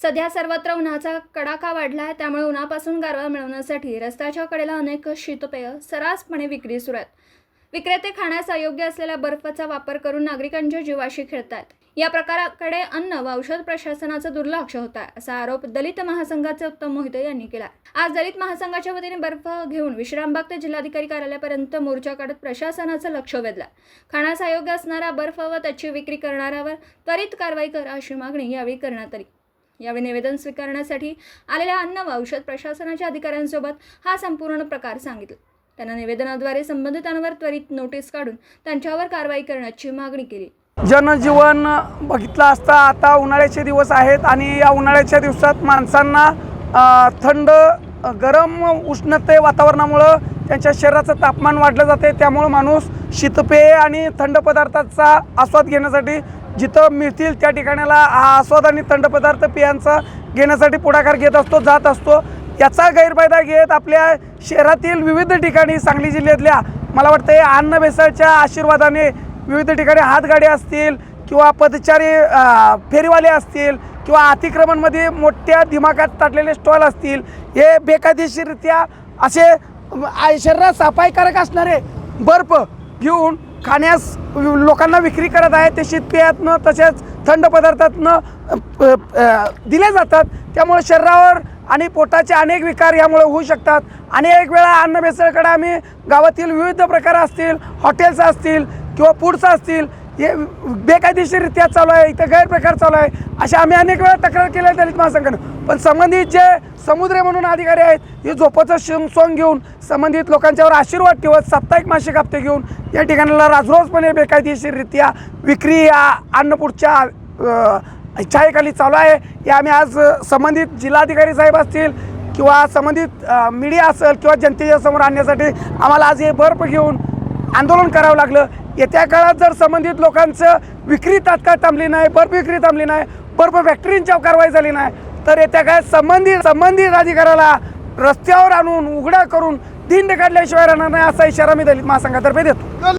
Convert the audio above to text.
सध्या सर्वत्र उन्हाचा कडाका वाढला आहे त्यामुळे उन्हापासून गारवा मिळवण्यासाठी रस्त्याच्या कडेला अनेक शीतपेय सर्रासपणे विक्री सुरू आहेत. विक्रेते खाण्यास अयोग्य असलेल्या बर्फाचा वापर करून नागरिकांच्या जीवाशी खेळतात या प्रकाराकडे अन्न व औषध प्रशासनाचं दुर्लक्ष होत आहे असा आरोप दलित महासंघाचे उत्तम मोहिते यांनी केला आज दलित महासंघाच्या वतीने बर्फ घेऊन विश्रामबाग ते जिल्हाधिकारी कार्यालयापर्यंत मोर्चा काढत प्रशासनाचं लक्ष वेधलं खाण्यास अयोग्य असणारा बर्फ व त्याची विक्री करणाऱ्यावर त्वरित कारवाई करा अशी मागणी यावेळी करण्यात आली. यावेळी निवेदन स्वीकारण्यासाठी आलेल्या अन्न व औषध प्रशासनाच्या अधिकाऱ्यांसोबत हा संपूर्ण प्रकार सांगितला. त्यांना निवेदनाद्वारे संबंधितांवर त्वरित नोटीस काढून त्यांच्यावर कारवाई करण्याची मागणी केली. जनजीवन बघितलं असता आता उन्हाळ्याचे दिवस आहेत आणि या उन्हाळ्याच्या दिवसात माणसांना थंड गरम उष्णते वातावरणामुळं त्यांच्या शरीराचं तापमान वाढलं जाते. त्यामुळं माणूस शीतपेय आणि थंड पदार्थाचा आस्वाद घेण्यासाठी जिथं मिळतील त्या ठिकाणाला हा आस्वाद आणि थंड पदार्थ पेयांचा घेण्यासाठी पुढाकार घेत असतो जात असतो. याचा गैरफायदा घेत आपल्या शहरातील विविध ठिकाणी सांगली जिल्ह्यातल्या मला वाटतं हे अन्न भेसळच्या आशीर्वादाने विविध ठिकाणी हातगाड्या असतील किंवा पदचारी फेरीवाले असतील किंवा अतिक्रमणमध्ये मोठ्या दिमागात ताटलेले स्टॉल असतील हे बेकायदेशीररित्या असे शरीरात सफाईकारक असणारे बर्फ घेऊन खाण्यास लोकांना विक्री करत आहे ते शीतपेयातनं तसेच थंड पदार्थातनं दिले जातात. त्यामुळे शरीरावर आणि पोटाचे अनेक विकार यामुळे होऊ शकतात. अनेक वेळा अन्न भेसळकडे आम्ही गावातील विविध प्रकार असतील हॉटेल्स असतील किंवा फूड्स असतील हे बेकायदेशीररित्या चालू आहे इथं गैरप्रकार चालू आहे. अशा आम्ही अनेक वेळा तक्रार केल्या दलित महासंघानं. पण संबंधित जे समुद्र म्हणून अधिकारी आहेत हे झोपाचं शिंग सोंग घेऊन संबंधित लोकांच्यावर आशीर्वाद ठेवत साप्ताहिक मासिक हप्ते घेऊन या ठिकाणाला राजरोजपणे बेकायदेशीररित्या विक्री या अन्नपूरच्या छायेखाली चालू आहे. हे आम्ही आज संबंधित जिल्हाधिकारी साहेब असतील किंवा संबंधित मीडिया असेल किंवा जनतेच्या समोर आणण्यासाठी आम्हाला आज हे बर्फ घेऊन आंदोलन करावं लागलं. येत्या काळात जर संबंधित लोकांचं विक्री तात्काळ थांबली नाही बर्फ विक्री थांबली नाही बर्फ फॅक्टरींच्या कारवाई झाली नाही तर येत्या काळात संबंधित संबंधित अधिकाऱ्याला रस्त्यावर आणून उघडा करून दिंड काढल्याशिवाय राहणार नाही असा इशारा मी दलित महासंघातर्फे देतो.